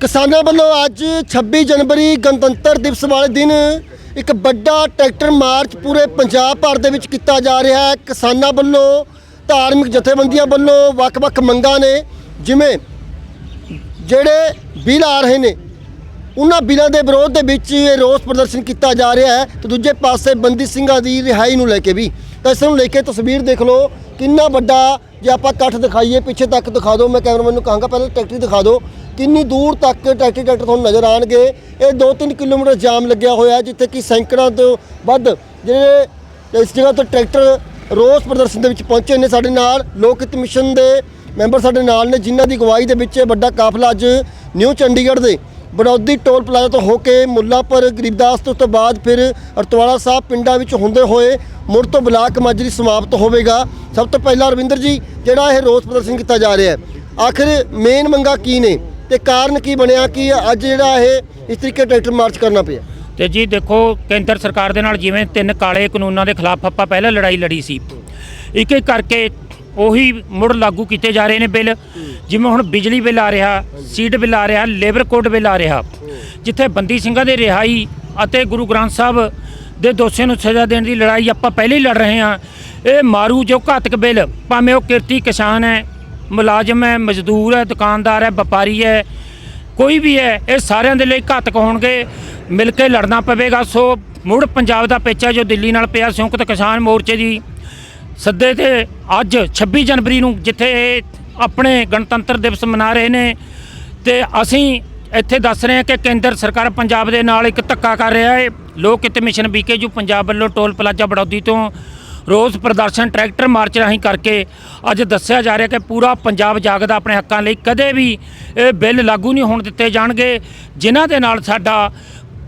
ਕਿਸਾਨਾਂ ਵੱਲੋਂ ਅੱਜ 26 ਜਨਵਰੀ ਗਣਤੰਤਰ ਦਿਵਸ ਵਾਲੇ ਦਿਨ ਇੱਕ ਵੱਡਾ ਟਰੈਕਟਰ ਮਾਰਚ ਪੂਰੇ ਪੰਜਾਬ ਭਰ ਦੇ ਵਿੱਚ ਕੀਤਾ ਜਾ ਰਿਹਾ ਹੈ। ਕਿਸਾਨਾਂ ਵੱਲੋਂ, ਧਾਰਮਿਕ ਜਥੇਬੰਦੀਆਂ ਵੱਲੋਂ ਵੱਖ-ਵੱਖ ਮੰਗਾਂ ਨੇ, ਜਿਵੇਂ ਜਿਹੜੇ ਬਿੱਲ ਆ ਰਹੇ ਨੇ, ਉਹਨਾਂ ਬਿੱਲਾਂ ਦੇ ਵਿਰੋਧ ਦੇ ਵਿੱਚ ਇਹ ਰੋਸ ਪ੍ਰਦਰਸ਼ਨ ਕੀਤਾ ਜਾ ਰਿਹਾ ਹੈ। ਤੇ ਦੂਜੇ ਪਾਸੇ ਬੰਦੀ ਸਿੰਘਾਂ ਦੀ ਰਿਹਾਈ ਨੂੰ ਲੈ ਕੇ ਵੀ। ਤਾਂ ਇਸ ਨੂੰ ਲੈ ਕੇ ਤਸਵੀਰ ਦੇਖ ਲਓ, ਕਿੰਨਾ ਵੱਡਾ ਜੇ ਆਪਾਂ ਇਕੱਠ ਦਿਖਾਈਏ, ਪਿੱਛੇ ਤੱਕ ਦਿਖਾ ਦਿਓ, ਮੈਂ ਕੈਮਰਾਮੈਨ ਨੂੰ ਕਹਾਂਗਾ, ਪਹਿਲਾਂ ਟਰੈਕਟਰੀ ਦਿਖਾ ਦਿਓ। ਕਿੰਨੀ ਦੂਰ ਤੱਕ ਟਰੈਕਟਰ ਟਰੈਕਟਰ ਤੁਹਾਨੂੰ ਨਜ਼ਰ ਆਣਗੇ। ਇਹ 2-3 ਕਿਲੋਮੀਟਰ ਜਾਮ ਲੱਗਿਆ ਹੋਇਆ ਜਿੱਥੇ ਕਿ ਸੈਂਕੜਾਂ ਤੋਂ ਵੱਧ ਜਿਹੜੇ ਇਸ ਜਗ੍ਹਾ ਤੋਂ ਟਰੈਕਟਰ ਰੋਸ ਪ੍ਰਦਰਸ਼ਨ ਦੇ ਵਿੱਚ ਪਹੁੰਚੇ ਨੇ ਸਾਡੇ ਨਾਲ। ਲੋਕ ਹਿੱਤ ਮਿਸ਼ਨ ਦੇ ਮੈਂਬਰ ਸਾਡੇ ਨਾਲ ਨੇ, ਜਿਨ੍ਹਾਂ ਦੀ ਅਗਵਾਈ ਦੇ ਵਿੱਚ ਵੱਡਾ ਕਾਫਲਾ ਅੱਜ ਨਿਊ ਚੰਡੀਗੜ੍ਹ ਦੇ ਬੜੌਦੀ ਟੋਲ ਪਲਾਜ਼ਾ ਤੋਂ ਹੋ ਕੇ ਮੁੱਲਾਪੁਰ, ਗਰੀਬਦਾਸ ਤੋਂ ਉਸ ਤੋਂ ਬਾਅਦ ਫਿਰ ਅਰਤਵਾਲਾ ਸਾਹਿਬ ਪਿੰਡਾਂ ਵਿੱਚ ਹੁੰਦੇ ਹੋਏ ਮੁੜ ਤੋਂ ਬਲਾਕ ਮਾਜਰੀ ਸਮਾਪਤ ਹੋਵੇਗਾ। ਸਭ ਤੋਂ ਪਹਿਲਾਂ ਰਵਿੰਦਰ ਜੀ, ਜਿਹੜਾ ਇਹ ਰੋਸ ਪ੍ਰਦਰਸ਼ਨ ਕੀਤਾ ਜਾ ਰਿਹਾ ਹੈ, ਆਖਿਰ ਮੇਨ ਮੰਗਾ ਕੀ ਨੇ? ਤੇ ਕਾਰਨ ਕੀ ਬਣਿਆ? ਕਿ ਅੱਜ ਜਿਹੜਾ ਇਹ ਇਸ ਤਰੀਕੇ ਟਰੈਕਟਰ ਮਾਰਚ ਕਰਨਾ ਪਿਆ? ਤੇ ਜੀ ਦੇਖੋ, ਕੇਂਦਰ ਸਰਕਾਰ ਦੇ ਨਾਲ ਜਿਵੇਂ ਤਿੰਨ ਕਾਲੇ ਕਾਨੂੰਨਾਂ ਦੇ ਖਿਲਾਫ ਆਪਾਂ ਪਹਿਲਾਂ ਲੜਾਈ ਲੜੀ ਸੀ। ਇੱਕ ਇੱਕ ਕਰਕੇ ਉਹੀ ਮੁੜ ਲਾਗੂ ਕੀਤੇ ਜਾ ਰਹੇ ਨੇ ਬਿੱਲ। ਜਿਵੇਂ ਹੁਣ ਬਿਜਲੀ ਬਿੱਲ ਆ ਰਿਹਾ, ਸੀਟ ਬਿੱਲ ਆ ਰਿਹਾ, ਲੇਬਰ ਕੋਡ ਬਿੱਲ ਆ ਰਿਹਾ। ਜਿੱਥੇ ਬੰਦੀ ਸਿੰਘਾਂ ਦੇ ਰਿਹਾਈ ਅਤੇ ਗੁਰੂ ਗ੍ਰੰਥ ਸਾਹਿਬ ਦੇ ਦੋਸ਼ੀਆਂ ਨੂੰ ਸਜ਼ਾ ਦੇਣ ਦੀ ਲੜਾਈ ਆਪਾਂ ਪਹਿਲਾਂ ਹੀ ਲੜ ਰਹੇ ਹਾਂ। ਇਹ ਮਾਰੂ ਜੋ ਘਾਤਕ ਬਿੱਲ, ਭਾਵੇਂ ਉਹ ਕਿਰਤੀ ਕਿਸਾਨ ਹੈ ਮੁਲਾਜ਼ਮ ਹੈ, ਮਜ਼ਦੂਰ ਹੈ, ਦੁਕਾਨਦਾਰ ਹੈ, ਵਪਾਰੀ ਹੈ, ਕੋਈ ਵੀ ਹੈ, ਇਹ ਸਾਰਿਆਂ ਦੇ ਲਈ ਘਾਤਕ ਹੋਣਗੇ। ਮਿਲ ਕੇ ਲੜਨਾ ਪਵੇਗਾ। ਸੋ ਮੁੜ ਪੰਜਾਬ ਦਾ ਪੇਚਾ ਜੋ ਦਿੱਲੀ ਨਾਲ ਪਿਆ ਸੰਯੁਕਤ ਕਿਸਾਨ ਮੋਰਚੇ ਦੀ ਸੱਦੇ ਤੇ ਅੱਜ 26 ਜਨਵਰੀ ਨੂੰ ਜਿੱਥੇ ਇਹ ਆਪਣੇ ਗਣਤੰਤਰ ਦਿਵਸ ਮਨਾ ਰਹੇ ਨੇ ਤੇ ਅਸੀਂ ਇੱਥੇ ਦੱਸ ਰਹੇ ਹਾਂ ਕਿ ਕੇਂਦਰ ਸਰਕਾਰ ਪੰਜਾਬ ਦੇ ਨਾਲ ਇੱਕ ਧੱਕਾ ਕਰ ਰਿਹਾ ਹੈ। ਲੋਕ ਹਿੱਤ ਮਿਸ਼ਨ ਬੀਕੇਯੂ ਪੰਜਾਬ ਵੱਲੋਂ ਟੋਲ ਪਲਾਜ਼ਾ ਬੜੌਦੀ ਤੋਂ ਰੋਸ ਪ੍ਰਦਰਸ਼ਨ ਟਰੈਕਟਰ ਮਾਰਚ ਰਾਹੀਂ ਕਰਕੇ ਅੱਜ ਦੱਸਿਆ ਜਾ ਰਿਹਾ ਕਿ ਪੂਰਾ ਪੰਜਾਬ ਜਾਗਦਾ ਆਪਣੇ ਹੱਕਾਂ ਲਈ। ਕਦੇ ਵੀ ਇਹ ਬਿੱਲ ਲਾਗੂ ਨਹੀਂ ਹੋਣ ਦਿੱਤੇ ਜਾਣਗੇ, ਜਿਨ੍ਹਾਂ ਦੇ ਨਾਲ ਸਾਡਾ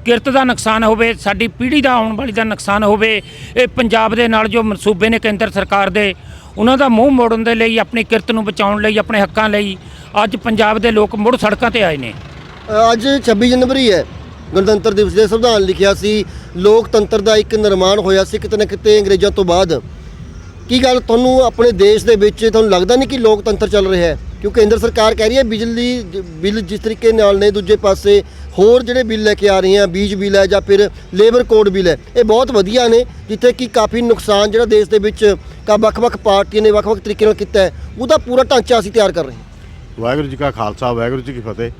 ਕਿਰਤ ਦਾ ਨੁਕਸਾਨ ਹੋਵੇ, ਸਾਡੀ ਪੀੜ੍ਹੀ ਦਾ ਆਉਣ ਵਾਲੀ ਦਾ ਨੁਕਸਾਨ ਹੋਵੇ, ਇਹ ਪੰਜਾਬ ਦੇ ਨਾਲ ਜੋ ਮਨਸੂਬੇ ਨੇ ਕੇਂਦਰ ਸਰਕਾਰ ਦੇ, ਉਹਨਾਂ ਦਾ ਮੂੰਹ ਮੋੜਨ ਦੇ ਲਈ, ਆਪਣੀ ਕਿਰਤ ਨੂੰ ਬਚਾਉਣ ਲਈ, ਆਪਣੇ ਹੱਕਾਂ ਲਈ ਅੱਜ ਪੰਜਾਬ ਦੇ ਲੋਕ ਮੁੜ ਸੜਕਾਂ ਤੇ ਆਏ ਨੇ। ਅੱਜ 26 ਜਨਵਰੀ ਹੈ। ਗਣਤੰਤਰ ਦਿਵਸ ਦੇ ਸੰਵਿਧਾਨ ਲਿਖਿਆ ਸੀ। ਲੋਕਤੰਤਰ ਦਾ ਇੱਕ ਨਿਰਮਾਣ ਹੋਇਆ ਸੀ ਕਿਤੇ ਨਾ ਕਿਤੇ ਅੰਗਰੇਜ਼ਾਂ ਤੋਂ ਬਾਅਦ। ਕੀ ਗੱਲ ਤੁਹਾਨੂੰ ਆਪਣੇ ਦੇਸ਼ ਦੇ ਵਿੱਚ ਤੁਹਾਨੂੰ ਲੱਗਦਾ ਨਹੀਂ ਕਿ ਲੋਕਤੰਤਰ ਚੱਲ ਰਿਹਾ ਹੈ? ਕਿਉਂਕਿ ਕੇਂਦਰ ਸਰਕਾਰ ਕਹਿ ਰਹੀ ਹੈ ਬਿਜਲੀ ਬਿੱਲ ਜਿਸ ਤਰੀਕੇ ਨਾਲ ਨੇ ਦੂਜੇ ਪਾਸੇ ਹੋਰ ਜਿਹੜੇ ਬਿੱਲ ਲੈ ਕੇ ਆ ਰਹੇ ਆ ਬੀਜ ਬਿੱਲ ਹੈ ਜਾਂ ਫਿਰ ਲੇਬਰ ਕੋਡ ਬਿੱਲ ਹੈ, ਇਹ ਬਹੁਤ ਵਧੀਆ ਨੇ, ਜਿੱਥੇ ਕਿ ਕਾਫੀ ਨੁਕਸਾਨ ਜਿਹੜਾ ਦੇਸ਼ ਦੇ ਵਿੱਚ ਕਾ ਵੱਖ-ਵੱਖ ਪਾਰਟੀਆਂ ਨੇ ਵੱਖ-ਵੱਖ ਤਰੀਕੇ ਨਾਲ ਕੀਤਾ ਹੈ, ਉਹਦਾ ਪੂਰਾ ਢਾਂਚਾ ਅਸੀਂ ਤਿਆਰ ਕਰ ਰਹੇ ਹਾਂ। ਵਾਹਿਗੁਰੂ ਜੀ ਕਾ ਖਾਲਸਾ, ਵਾਹਿਗੁਰੂ ਜੀ ਕੀ ਫਤਿਹ।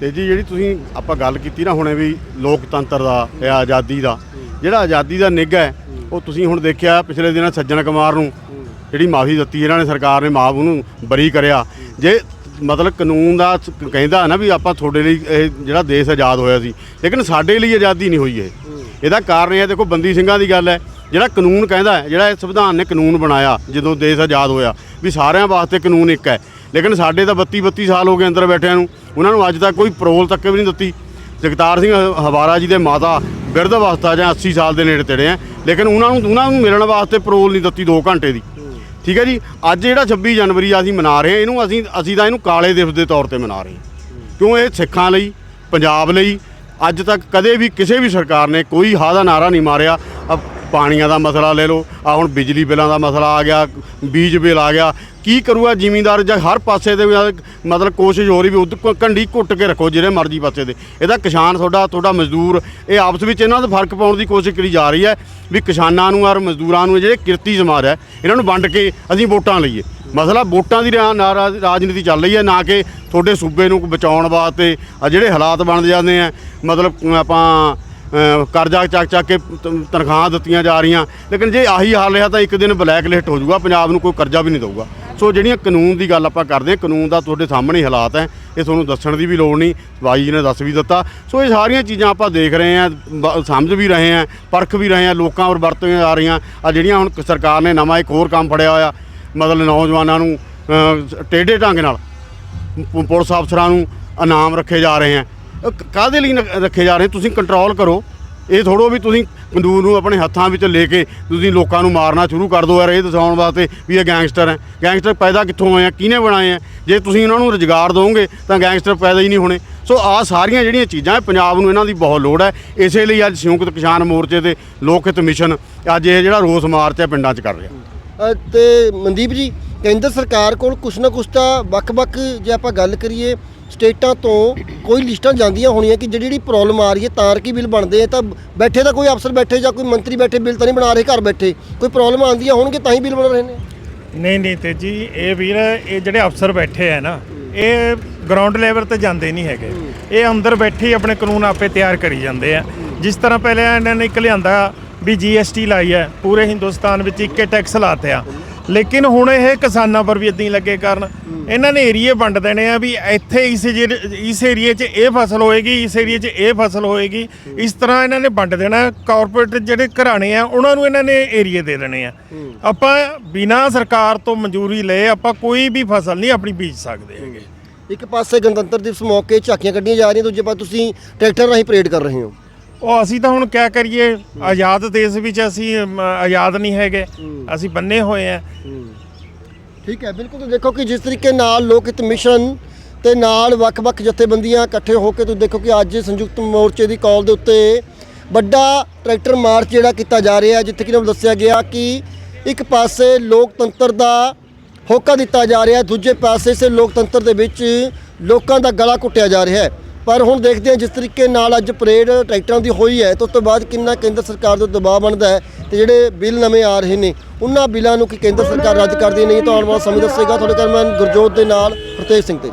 ਤੇ ਜੀ ਜਿਹੜੀ ਤੁਸੀਂ ਆਪਾਂ ਗੱਲ ਕੀਤੀ ਨਾ ਹੁਣੇ ਵੀ ਲੋਕਤੰਤਰ ਦਾ ਜਾਂ ਆਜ਼ਾਦੀ ਦਾ, ਜਿਹੜਾ ਆਜ਼ਾਦੀ ਦਾ ਨਿੱਘ ਹੈ, ਉਹ ਤੁਸੀਂ ਹੁਣ ਦੇਖਿਆ ਪਿਛਲੇ ਦਿਨਾਂ ਸੱਜਣ ਕੁਮਾਰ ਨੂੰ ਜਿਹੜੀ ਮਾਫੀ ਦਿੱਤੀ, ਇਹਨਾਂ ਨੇ ਸਰਕਾਰ ਨੇ ਮਾਫ ਉਹਨੂੰ ਬਰੀ ਕਰਿਆ। ਜੇ ਮਤਲਬ ਕਾਨੂੰਨ ਦਾ ਕਹਿੰਦਾ ਨਾ ਵੀ ਆਪਾਂ ਤੁਹਾਡੇ ਲਈ ਇਹ ਜਿਹੜਾ ਦੇਸ਼ ਆਜ਼ਾਦ ਹੋਇਆ ਸੀ, ਲੇਕਿਨ ਸਾਡੇ ਲਈ ਆਜ਼ਾਦੀ ਨਹੀਂ ਹੋਈ ਇਹ। ਇਹਦਾ ਕਾਰਨ ਇਹ ਹੈ, ਦੇਖੋ ਬੰਦੀ ਸਿੰਘਾਂ ਦੀ ਗੱਲ ਹੈ ਜਿਹੜਾ ਕਾਨੂੰਨ ਕਹਿੰਦਾ ਹੈ, ਜਿਹੜਾ ਇਹ ਸੰਵਿਧਾਨ ਨੇ ਕਾਨੂੰਨ ਬਣਾਇਆ, ਜਦੋਂ ਦੇਸ਼ ਆਜ਼ਾਦ ਹੋਇਆ, ਵੀ ਸਾਰਿਆਂ ਵਾਸਤੇ ਕਾਨੂੰਨ ਇੱਕ ਹੈ। ਲੇਕਿਨ ਸਾਡੇ ਤਾਂ 32 32 ਸਾਲ ਹੋ ਗਏ ਅੰਦਰ ਬੈਠਿਆਂ ਨੂੰ, ਉਹਨਾਂ ਨੂੰ ਅੱਜ ਤੱਕ ਕੋਈ ਪਰੋਲ ਤੱਕ ਵੀ ਨਹੀਂ ਦਿੱਤੀ। ਜਗਤਾਰ ਸਿੰਘ ਹਵਾਰਾ ਜੀ ਦੇ ਮਾਤਾ ਬਿਰਧ ਅਵਸਥਾ ਜਾਂ 80 ਸਾਲ ਦੇ ਨੇੜੇ ਤੇੜੇ ਆ ਲੇਕਿਨ ਉਹਨਾਂ ਨੂੰ ਉਹਨਾਂ ਨੂੰ ਮਿਲਣ ਵਾਸਤੇ ਪਰੋਲ ਨਹੀਂ ਦਿੱਤੀ 2 ਘੰਟੇ ਦੀ। ਠੀਕ ਹੈ ਜੀ? ਅੱਜ ਜਿਹੜਾ 26 ਜਨਵਰੀ ਅਸੀਂ ਮਨਾ ਰਹੇ ਹਾਂ, ਇਹਨੂੰ ਅਸੀਂ ਅਸੀਂ ਤਾਂ ਇਹਨੂੰ ਕਾਲੇ ਦਿਵਸ ਦੇ ਤੌਰ ਤੇ ਮਨਾ ਰਹੇ ਕਿਉਂ ਇਹ ਸਿੱਖਾਂ ਲਈ, ਪੰਜਾਬ ਲਈ, ਅੱਜ ਤੱਕ ਕਦੇ ਵੀ ਕਿਸੇ ਵੀ ਸਰਕਾਰ ਨੇ ਕੋਈ ਹਾਂ ਦਾ ਨਾਰਾ ਨਹੀਂ ਮਾਰਿਆ। ਅਬ ਪਾਣੀਆਂ ਦਾ ਮਸਲਾ ਲੈ ਲਓ ਆ ਹੁਣ ਬਿਜਲੀ ਬਿੱਲਾਂ ਦਾ ਮਸਲਾ ਆ ਗਿਆ, ਬੀਜ ਬਿੱਲ ਆ ਗਿਆ, ਕੀ ਕਰੂਗਾ ਜ਼ਿਮੀਂਦਾਰ ਜਾਂ ਹਰ ਪਾਸੇ ਦੇ ਮਤਲਬ ਕੋਸ਼ਿਸ਼ ਹੋ ਰਹੀ ਵੀ ਉਦ ਕੰਢੀ ਘੁੱਟ ਕੇ ਰੱਖੋ ਜਿਹੜੇ ਮਰਜ਼ੀ ਪਾਸੇ ਦੇ। ਇਹਦਾ ਕਿਸਾਨ ਤੁਹਾਡਾ ਤੁਹਾਡਾ ਮਜ਼ਦੂਰ, ਇਹ ਆਪਸ ਵਿੱਚ ਇਹਨਾਂ ਦਾ ਫ਼ਰਕ ਪਾਉਣ ਦੀ ਕੋਸ਼ਿਸ਼ ਕੀਤੀ ਜਾ ਰਹੀ ਹੈ ਵੀ ਕਿਸਾਨਾਂ ਨੂੰ ਔਰ ਮਜ਼ਦੂਰਾਂ ਨੂੰ ਜਿਹੜੇ ਕਿਰਤੀ ਸਮਾਜ ਹੈ, ਇਹਨਾਂ ਨੂੰ ਵੰਡ ਕੇ ਅਸੀਂ ਵੋਟਾਂ ਲਈਏ। ਮਸਲਾ ਵੋਟਾਂ ਦੀ ਰਾ- ਨਾਰਾ- ਰਾਜਨੀਤੀ ਚੱਲ ਰਹੀ ਹੈ, ਨਾ ਕਿ ਤੁਹਾਡੇ ਸੂਬੇ ਨੂੰ ਬਚਾਉਣ ਵਾਸਤੇ ਆ ਜਿਹੜੇ ਹਾਲਾਤ ਬਣਦੇ ਜਾਂਦੇ ਆ, ਮਤਲਬ ਆਪਾਂ ਕਰਜ਼ਾ ਚੱਕ ਚੱਕ ਕੇ ਤ- ਤਨਖਾਹਾਂ ਦਿੱਤੀਆਂ ਜਾ ਰਹੀਆਂ। ਲੇਕਿਨ ਜੇ ਆਹੀ ਹਾਲ ਰਿਹਾ ਤਾਂ ਇੱਕ ਦਿਨ ਬਲੈਕ ਲਿਸਟ ਹੋ ਜਾਊਗਾ ਪੰਜਾਬ ਨੂੰ ਕੋਈ ਕਰਜ਼ਾ ਵੀ ਨਹੀਂ ਦੇਊਗਾ। ਸੋ ਜਿਹੜੀਆਂ ਕਾਨੂੰਨ ਦੀ ਗੱਲ ਆਪਾਂ ਕਰਦੇ ਹਾਂ ਕਾਨੂੰਨ ਦਾ ਤੁਹਾਡੇ ਸਾਹਮਣੇ ਹਾਲਾਤ ਹੈ ਇਹ ਤੁਹਾਨੂੰ ਦੱਸਣ ਦੀ ਵੀ ਲੋੜ ਨਹੀਂ ਬਾਈ ਜੀ ਨੇ ਦੱਸ ਵੀ ਦਿੱਤਾ। ਸੋ ਇਹ ਸਾਰੀਆਂ ਚੀਜ਼ਾਂ ਆਪਾਂ ਦੇਖ ਰਹੇ ਹਾਂ ਬ- ਸਮਝ ਵੀ ਰਹੇ ਹਾਂ ਪਰਖ ਵੀ ਰਹੇ ਹਾਂ ਲੋਕਾਂ ਔਰ ਵਰਤੋਂ ਆ ਰਹੀਆਂ। ਆ ਜਿਹੜੀਆਂ ਹੁਣ ਸਰਕਾਰ ਨੇ ਨਵਾਂ ਇੱਕ ਹੋਰ ਕੰਮ ਫੜਿਆ ਹੋਇਆ ਮਤਲਬ ਨੌਜਵਾਨਾਂ ਨੂੰ ਅ, ਟੇਢੇ ਢੰਗ ਨਾਲ ਪ- ਪੁਲਿਸ ਅਫਸਰਾਂ ਨੂੰ ਇਨਾਮ ਰੱਖੇ ਜਾ ਰਹੇ ਹੈ। ਕਾਹਦੇ ਲਈ ਨ- ਰੱਖੇ ਜਾ ਰਹੇ? ਤੁਸੀਂ ਕੰਟਰੋਲ ਕਰੋ। ਇਹ ਥੋੜੋ ਵੀ ਤੁਸੀਂ ਕਾਨੂੰਨ ਨੂੰ ਆਪਣੇ ਹੱਥਾਂ ਵਿੱਚ ਲੈ ਕੇ ਤੁਸੀਂ ਲੋਕਾਂ ਨੂੰ ਮਾਰਨਾ ਸ਼ੁਰੂ ਕਰ ਦਿਓ ਯਾਰ ਇਹ ਦਿਖਾਉਣ ਵਾਸਤੇ ਵੀ ਇਹ ਗੈਂਗਸਟਰ ਹੈ। ਗੈਂਗਸਟਰ ਪੈਦਾ ਕਿੱਥੋਂ ਹੋਏ ਆ? ਕਿਹਨੇ ਬਣਾਏ ਆ? ਜੇ ਤੁਸੀਂ ਉਹਨਾਂ ਨੂੰ ਰੁਜ਼ਗਾਰ ਦਿਓਗੇ ਤਾਂ ਗੈਂਗਸਟਰ ਪੈਦਾ ਹੀ ਨਹੀਂ ਹੋਣੇ। ਸੋ ਆ ਸਾਰੀਆਂ ਜਿਹੜੀਆਂ ਚੀਜ਼ਾਂ ਪੰਜਾਬ ਨੂੰ ਇਹਨਾਂ ਦੀ ਬਹੁਤ ਲੋੜ ਹੈ। ਇਸੇ ਲਈ ਅੱਜ ਸੰਯੁਕਤ ਕਿਸਾਨ ਮੋਰਚੇ ਦੇ ਲੋਕ ਹਿੱਤ ਮਿਸ਼ਨ ਅੱਜ ਇਹ ਜਿਹੜਾ ਰੋਸ ਮਾਰਚ ਹੈ ਪਿੰਡਾਂ 'ਚ ਕਰ ਰਿਹਾ। ਅ, ਤੇ ਮਨਦੀਪ ਜੀ ਕੇਂਦਰ ਸਰਕਾਰ ਕੋਲ ਕੁਛ ਨਾ ਕੁਛ ਤਾਂ ਵੱਖ-ਵੱਖ ਜੇ ਆਪਾਂ ਗੱਲ ਕਰੀਏ ਸਟੇਟਾਂ ਤੋਂ ਕੋਈ ਲਿਸਟਾਂ ਜਾਂਦੀਆਂ ਹੋਣੀਆਂ ਕਿ ਜਿਹੜੀ ਜਿਹੜੀ ਪ੍ਰੋਬਲਮ ਆ ਰਹੀ ਹੈ, ਤਾਂ ਕੀ ਬਿੱਲ ਬਣਦੇ ਆ, ਤਾਂ ਬੈਠੇ ਤਾਂ ਕੋਈ ਅਫਸਰ ਬੈਠੇ ਜਾਂ ਕੋਈ ਮੰਤਰੀ ਬੈਠੇ, ਬਿੱਲ ਤਾਂ ਨਹੀਂ ਬਣਾ ਰਹੇ ਘਰ ਬੈਠੇ। ਕੋਈ ਪ੍ਰੋਬਲਮ ਆਉਂਦੀਆਂ ਹੋਣਗੇ ਤਾਂ ਹੀ ਬਿੱਲ ਬਣ ਰਹੇ ਨੇ? ਨਹੀਂ ਨਹੀਂ ਤੇ ਜੀ, ਇਹ ਵੀਰ, ਇਹ ਜਿਹੜੇ ਅਫਸਰ ਬੈਠੇ ਆ ਨਾ, ਇਹ ਗਰਾਊਂਡ ਲੈਵਲ ਤੇ ਜਾਂਦੇ ਨਹੀਂ ਹੈਗੇ। ਇਹ ਅੰਦਰ ਬੈਠੇ ਹੀ ਆਪਣੇ ਕਾਨੂੰਨ ਆਪੇ ਤਿਆਰ ਕਰੀ ਜਾਂਦੇ ਆ। ਜਿਸ ਤਰ੍ਹਾਂ ਪਹਿਲੇ ਇਹਨਾਂ ਨੇ ਇੱਕ ਲਿਆਂਦਾ ਵੀ ਜੀਐਸਟੀ ਲਾਈ ਹੈ, ਪੂਰੇ ਹਿੰਦੁਸਤਾਨ ਵਿੱਚ ਇੱਕੇ ਟੈਕਸ ਲਾਤੇ ਆ। ਲੇਕਿਨ ਹੁਣ ਇਹ ਕਿਸਾਨਾਂ ਪਰ ਵੀ ਇਦਾਂ ਹੀ ਲੱਗੇ ਕਰਨ। ਇਹਨਾਂ ਨੇ ਏਰੀਏ ਵੰਡ ਦੇਣੇ ਆ ਵੀ ਇੱਥੇ ਇਸ ਜਿਹੜੇ- ਇਸ ਏਰੀਏ 'ਚ ਇਹ ਫਸਲ ਹੋਏਗੀ ਇਸ ਏਰੀਏ 'ਚ ਇਹ ਫਸਲ ਹੋਏਗੀ। ਇਸ ਤਰ੍ਹਾਂ ਇਹਨਾਂ ਨੇ ਵੰਡ ਦੇਣਾ ਕਾਰਪੋਰੇਟ ਜਿਹੜੇ ਘਰਾਣੇ ਆ ਉਹਨਾਂ ਨੂੰ ਇਹਨਾਂ ਨੇ ਏਰੀਏ ਦੇ ਦੇਣੇ ਆ। ਆਪਾਂ ਬਿਨਾਂ ਸਰਕਾਰ ਤੋਂ ਮਨਜ਼ੂਰੀ ਲਏ ਆਪਾਂ ਕੋਈ ਵੀ ਫਸਲ ਨਹੀਂ ਆਪਣੀ ਬੀਜ ਸਕਦੇ ਹੈਗੇ। ਇੱਕ ਪਾਸੇ ਗਣਤੰਤਰ ਦਿਵਸ ਮੌਕੇ ਝਾਕੀਆਂ ਕੱਢੀਆਂ ਜਾ ਰਹੀਆਂ ਦੂਜੇ ਪਾਸੇ ਤੁਸੀਂ ਟਰੈਕਟਰ ਰਾਹੀਂ ਪਰੇਡ ਕਰ ਰਹੇ ਹੋ। ਉਹ ਅਸੀਂ ਤਾਂ ਹੁਣ ਕਿਆ ਕਰੀਏ? ਆਜ਼ਾਦ ਦੇਸ਼ ਵਿੱਚ ਅਸੀਂ ਅਮ, ਆਜ਼ਾਦ ਨਹੀਂ ਹੈਗੇ। ਅਸੀਂ ਬੰਨੇ ਹੋਏ ਆ। ਠੀਕ ਹੈ ਬਿਲਕੁਲ ਤੁਸੀਂ ਦੇਖੋ ਕਿ ਜਿਸ ਤਰੀਕੇ ਨਾਲ ਲੋਕ ਹਿੱਤ ਮਿਸ਼ਨ ਤੇ ਨਾਲ ਵੱਖ-ਵੱਖ ਜਥੇਬੰਦੀਆਂ ਇਕੱਠੇ ਹੋ ਕੇ ਤੁਸੀਂ ਦੇਖੋ ਕਿ ਅੱਜ ਸੰਯੁਕਤ ਮੋਰਚੇ ਦੀ ਕਾਲ ਦੇ ਉੱਤੇ ਵੱਡਾ ਟਰੈਕਟਰ ਮਾਰਚ ਜਿਹੜਾ ਕੀਤਾ ਜਾ ਰਿਹਾ ਹੈ ਜਿੱਥੇ ਕਿ ਤੁਹਾਨੂੰ ਦੱਸਿਆ ਗਿਆ ਕਿ ਇੱਕ ਪਾਸੇ ਲੋਕਤੰਤਰ ਦਾ ਹੋਕਾ ਦਿੱਤਾ ਜਾ ਰਿਹਾ ਹੈ ਦੂਜੇ ਪਾਸੇ ਸੇ ਲੋਕਤੰਤਰ ਦੇ ਵਿੱਚ ਲੋਕਾਂ ਦਾ ਗਲਾ ਘੁੱਟਿਆ ਜਾ ਰਿਹਾ ਹੈ। ਪਰ ਹੁਣ ਦੇਖਦੇ ਹਾਂ ਜਿਸ ਤਰੀਕੇ ਨਾਲ ਅੱਜ ਪਰੇਡ ਟਰੈਕਟਰਾਂ ਦੀ ਹੋਈ ਹੈ ਤਾਂ ਉਸ ਤੋਂ ਬਾਅਦ ਕਿੰਨਾ ਕੇਂਦਰ ਸਰਕਾਰ ਦਾ ਦਬਾਅ ਬਣਦਾ ਹੈ ਤੇ ਜਿਹੜੇ ਬਿੱਲ ਨਵੇਂ ਆ ਰਹੇ ਨੇ, ਉਹਨਾਂ ਬਿੱਲਾਂ ਨੂੰ ਕਿ ਕੇਂਦਰ ਸਰਕਾਰ ਰੱਦ ਕਰਦੀ ਹੈ? ਨਹੀਂ ਤਾਂ ਆਉਣ ਵਾਲਾ ਸਮੇਂ ਦੱਸੇਗਾ। ਤੁਹਾਡੇ ਕੈਮਰਾਮੈਨ ਗੁਰਜੋਤ ਦੇ ਨਾਲ ਪ੍ਰਤੇਕ ਸਿੰਘ ਤੇ।